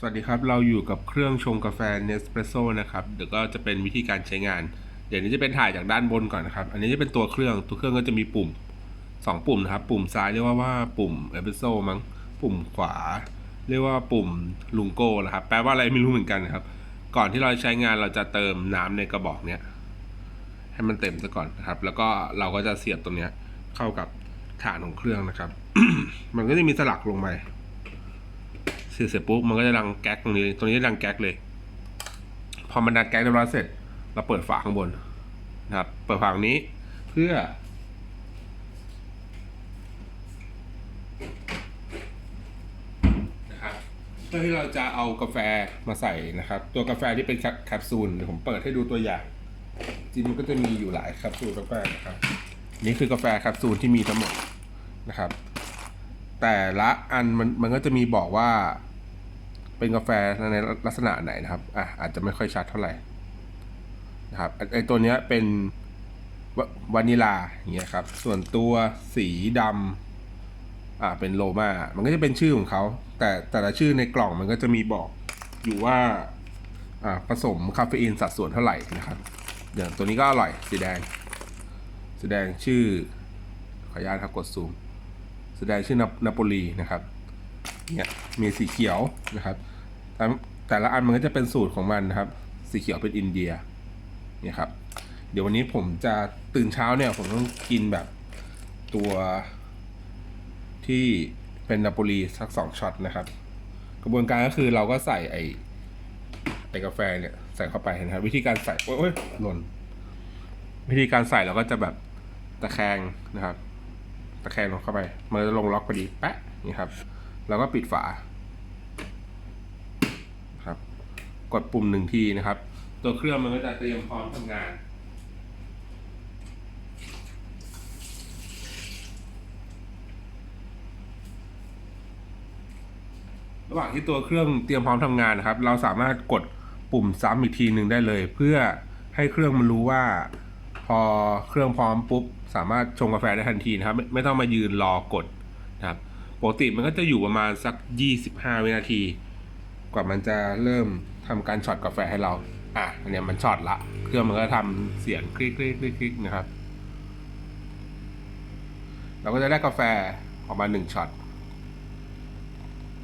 สวัสดีครับ เราอยู่กับเครื่องชงกาแฟเนสเปรสโซ่นะครับ เดี๋ยวก็จะเป็นวิธีการใช้งาน เดี๋ยวนี้จะเป็นถ่ายจากด้านบนก่อนนะครับ อันนี้จะเป็นตัวเครื่อง ตัวเครื่องก็จะมีปุ่ม 2 ปุ่มนะครับ ปุ่มซ้ายเรียกว่าว่าปุ่มเอสเปรสโซ่มั้ง ปุ่มขวา เรียกว่าปุ่มลุงโก้นะครับ แปลว่าอะไรไม่รู้เหมือนกันนะครับ ก่อนที่เราจะใช้งานเราจะเติมน้ำในกระบอกเนี้ยให้มันเต็มซะก่อนนะครับ แล้วก็เราก็จะเสียบตรงเนี้ยเข้ากับฐานของเครื่องนะครับ มันก็จะมีสลักลงไป เสร็จเสร็จปุ๊บมันก็จะดังแก๊กตรงนี้ ตรงนี้ดังแก๊กเลย พอมันดังแก๊กเรียบร้อยเสร็จ เราเปิดฝาข้างบนนะครับ เปิดฝาตรงนี้เพื่อ นะครับเพื่อที่เราจะเอากาแฟมาใส่นะครับ ตัวกาแฟที่เป็นแคปซูลเดี๋ยวผมเปิดให้ดูตัวอย่างจริงๆมันก็จะมีอยู่หลายแคปซูลกาแฟนะครับ นี่คือกาแฟแคปซูลที่มีทั้งหมดนะครับ แต่ละอันมันมันก็จะมีบอกว่า เป็นกาแฟในลักษณะไหนนะครับอะอาจจะไม่ค่อยชัดเท่าไหร่นะครับไอตัวเนี้ยเป็นวานิลาอย่างเงี้ยครับ ส่วนตัวสีดำอ่าเป็นโลมา มันก็จะเป็นชื่อของเขา แต่แต่ละชื่อในกล่องมันก็จะมีบอกอยู่ว่าอ่าผสมคาเฟอีนสัดส่วนเท่าไหร่นะครับอย่างตัวนี้ก็อร่อยสีแดงสีแดงชื่อขออนุญาตครับกดซูมแสดงชื่อนานาโปลีนะครับ เนี่ยมีสีเขียวนะครับแต่แต่ละอันมันก็จะเป็นสูตรของมันนะครับ สีเขียวเป็นอินเดียเนี่ยครับ เดี๋ยววันนี้ผมจะตื่นเช้าเนี่ยผมต้องกินแบบตัวที่เป็นนาโปลีสักสองช็อตนะครับ กระบวนการก็คือเราก็ใส่ไอไอกาแฟเนี่ยใส่เข้าไปนะครับ วิธีการใส่โอ้ยหล่นวิธีการใส่เราก็จะแบบตะแคงนะครับ ตะแคงลงเข้าไป มันจะลงล็อกพอดีแปะนี่ครับ แล้วก็ปิดฝาครับกดปุ่มหนึ่งทีนะครับ ตัวเครื่องมันก็จะเตรียมพร้อมทำงาน ระหว่างที่ตัวเครื่องเตรียมพร้อมทำงานนะครับ เราสามารถกดปุ่มซ้ำอีกทีหนึ่งได้เลย เพื่อให้เครื่องมันรู้ว่า พอเครื่องพร้อมปุ๊บ สามารถชงกาแฟได้ทันทีนะครับ ไม่ไม่ต้องมายืนรอกดนะครับ ปกติมันก็จะอยู่ประมาณสัก 25 วินาที กว่ามันจะเริ่มทำการช็อตกาแฟให้เรา อะอันเนี้ยมันช็อตละ เครื่องมันก็ทำเสียงคลิกคลิกคลิกคลิกนะครับ เราก็จะได้กาแฟออกมาหนึ่งช็อต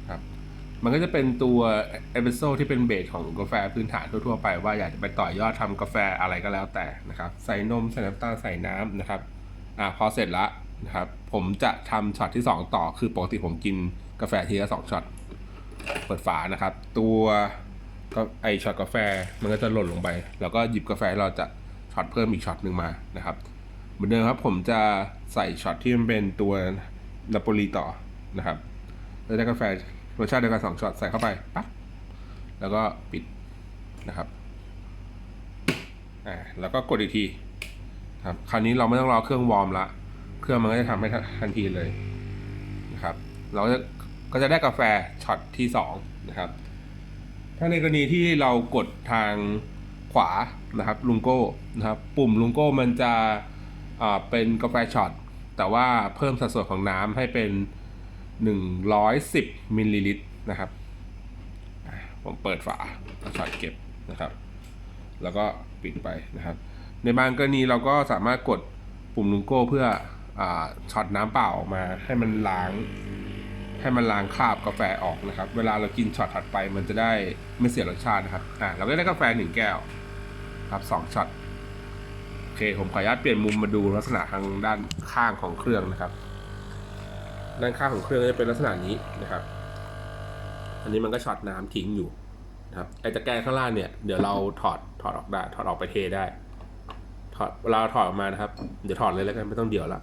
ครับ มันก็จะเป็นตัวเอสเปรสโซ่ที่เป็นเบสของกาแฟพื้นฐานทั่วๆไปว่าอยากจะไปต่อยอดทำกาแฟอะไรก็แล้วแต่นะครับ ใส่นมใส่น้ำตาลใส่น้ำนะครับ อ่าพอเสร็จละ นะครับ ผมจะทำช็อตที่ 2 ต่อ คือปกติผมกินกาแฟทีละสองช็อต เปิดฝานะครับ ตัวก็ไอช็อตกาแฟมันก็จะหล่นลงไป แล้วก็หยิบกาแฟเราจะช็อตเพิ่มอีกช็อตหนึ่งมานะครับ เหมือนเดิมครับผมจะใส่ช็อตที่มันเป็นตัวนาโปลีต่อนะครับแล้วได้กาแฟรสชาติเดียวกันสองช็อตใส่เข้าไปปั๊บแล้วก็ปิดนะครับอ่าแล้วก็กดอีกทีครับคราวนี้เราไม่ต้องรอเครื่องวอร์มละ เครื่องมันก็จะทำให้ทันทีเลยนะครับ เราก็จะก็จะได้กาแฟช็อตที่สองนะครับ ถ้าในกรณีที่เรากดทางขวานะครับลุงโก้นะครับ ปุ่มลุงโก้มันจะเป็นกาแฟช็อตแต่ว่าเพิ่มสัดส่วนของน้ำให้เป็น 110มิลลิลิตรนะครับ ผมเปิดฝาช็อตเก็บนะครับ แล้วก็ปิดไปนะครับ ในบางกรณีเราก็สามารถกดปุ่มลุงโก้เพื่อ ช็อตน้ำเปล่าออกมาให้มันล้าง ให้มันล้างคราบกาแฟออกนะครับ เวลาเรากินช็อตถัดไปมันจะได้ไม่เสียรสชาตินะครับอ่าเราก็ได้กาแฟหนึ่งแก้วครับสองช็อตโอเคผมขออนุญาตเปลี่ยนมุมมาดูลักษณะทางด้านข้างของเครื่องนะครับ ด้านข้างของเครื่องจะเป็นลักษณะนี้นะครับ อันนี้มันก็ช็อตน้ำทิ้งอยู่นะครับไอ้ตะแกรงข้างล่างเนี่ยเดี๋ยวเราถอดถอดออกได้ถอดออกไปเทได้ถอดเวลาเราถอดออกมานะครับ เดี๋ยวถอดเลยแล้วกันไม่ต้องเดี๋ยวละ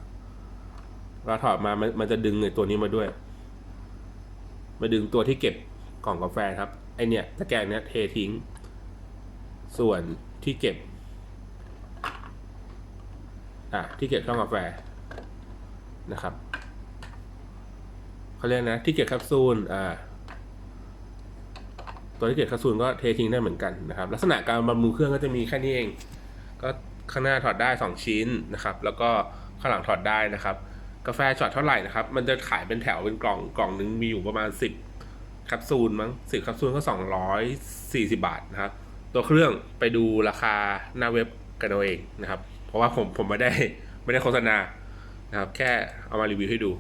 เวลาถอดมามันมันจะดึงไอ้ตัวนี้มาด้วย มาดึงตัวที่เก็บกล่องกาแฟครับไอเนี่ยตะแกรงเนี้ยเททิ้ง ส่วนที่เก็บ อะที่เก็บช่องกาแฟนะครับเขาเรียกนะที่เก็บแคปซูลอ่าตัวที่เก็บแคปซูลก็เททิ้งได้เหมือนกันนะครับ ลักษณะการบำรุงเครื่องก็จะมีแค่นี้เอง ก็ข้างหน้าถอดได้ 2 ชิ้นนะครับ แล้วก็ข้างหลังถอดได้นะครับ กาแฟช็อตเท่าไหร่นะครับ มันจะขายเป็นแถวเป็นกล่องกล่องหนึ่งมีอยู่ประมาณสิบแคปซูลมั้งสิบแคปซูลก็สองร้อยสี่สิบาทนะครับ ตัวเครื่องไปดูราคาหน้าเว็บกันเอาเองนะครับ เพราะว่าผมผมไม่ได้ไม่ได้โฆษณานะครับ แค่เอามารีวิวให้ดู